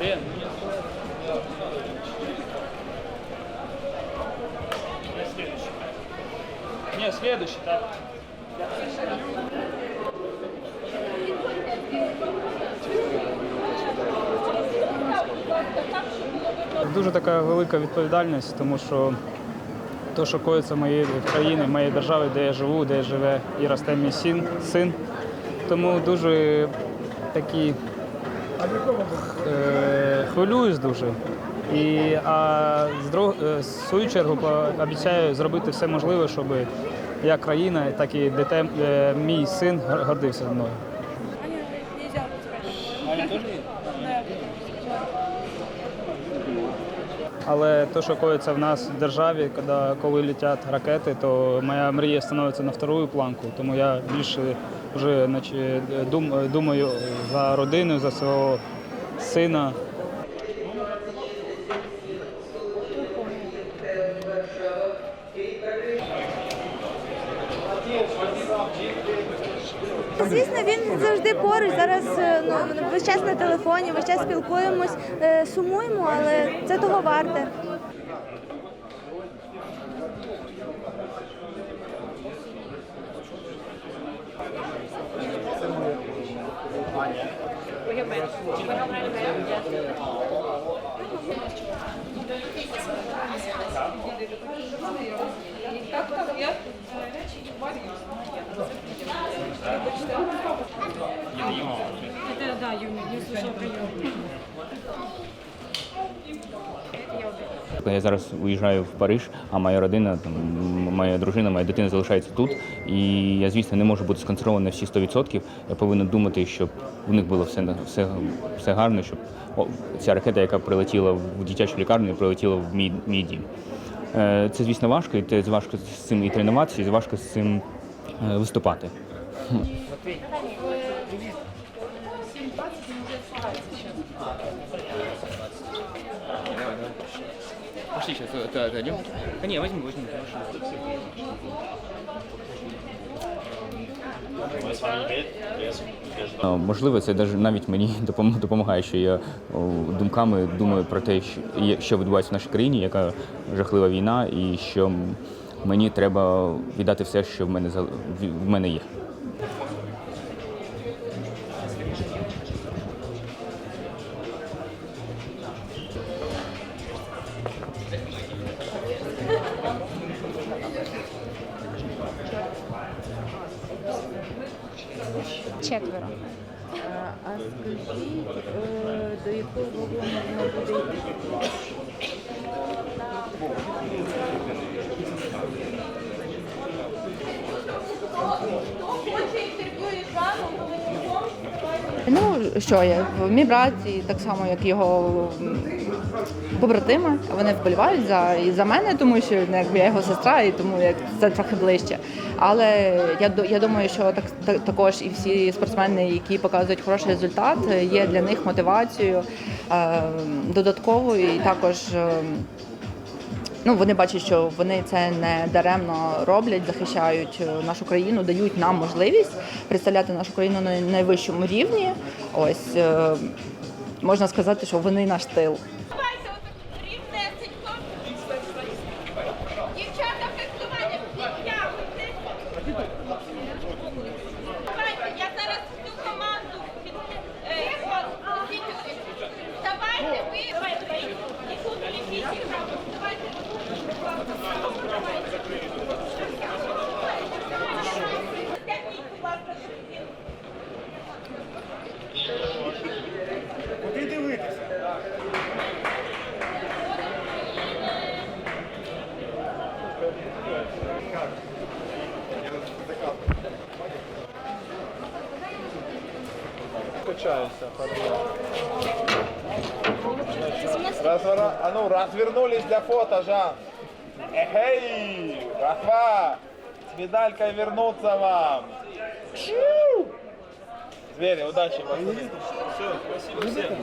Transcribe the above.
Не, следующий, так? Дуже така велика відповідальність, тому що то, що коїться моєї країни, моєї держави, де я живу, де я живе і росте мій син. Тому дуже такі хвилююсь дуже. І, а з друг, е, в свою чергу обіцяю зробити все можливе, щоб як країна, так і дитя, е, мій син гор- гордився мною. Аня, теж пускать. Але те, що коїться в нас в державі, коли, коли летять ракети, то моя мрія становиться на вторую планку. Тому я більше вже наче, дум, думаю за родину, за свого сина. Звісно, він завжди поруч. Зараз е, ну, весь час на телефоні, весь час спілкуємось, е, сумуємо, але це того варте. Это да, Юми, не слышала про Юми. Я зараз уїжджаю в Париж, а моя родина, там, моя дружина, моя дитина залишається тут. І я, звісно, не можу бути сконцентрований всі 100%. Я повинен думати, щоб у них було все, все, все гарно, щоб о, ця ракета, яка прилетіла в дитячу лікарню, прилетіла в мій, мій дім. Е, Це, звісно, важко, і це важко з цим і тренуватися, і важко з цим е, виступати. Пошли сейчас отойдем. Да не, возьми, возьми. А, Можливо, це навіть мені допомагає, що я думками думаю про те, що, відбувається в нашій країні, яка жахлива війна, і що мені треба віддати все, що в мене в мене є. Четверо. А скажіть, е, до якого воно буде йти? Ну що я мій брат, і так само як його побратими, вони вболівають за і за мене, тому що ну, якби я його сестра, і тому як це трохи ближче. Але я я думаю, що так та- також і всі спортсмени, які показують хороший результат, є для них мотивацією е, додатковою і також. е, Ну, вони бачать, що вони це не даремно роблять, захищають е, нашу країну, дають нам можливість представляти нашу країну на найвищому рівні. Ось е, можна сказати, що вони наш тил. Давайте отак рівнесенько. Дівчата, фехтування, Качаешься, Развора... А ну, развернулись для фото, Жан. Эй, Рафа, с медалькой вернуться вам. Чу! Звери, удачи, пацаны. Все, спасибо всем.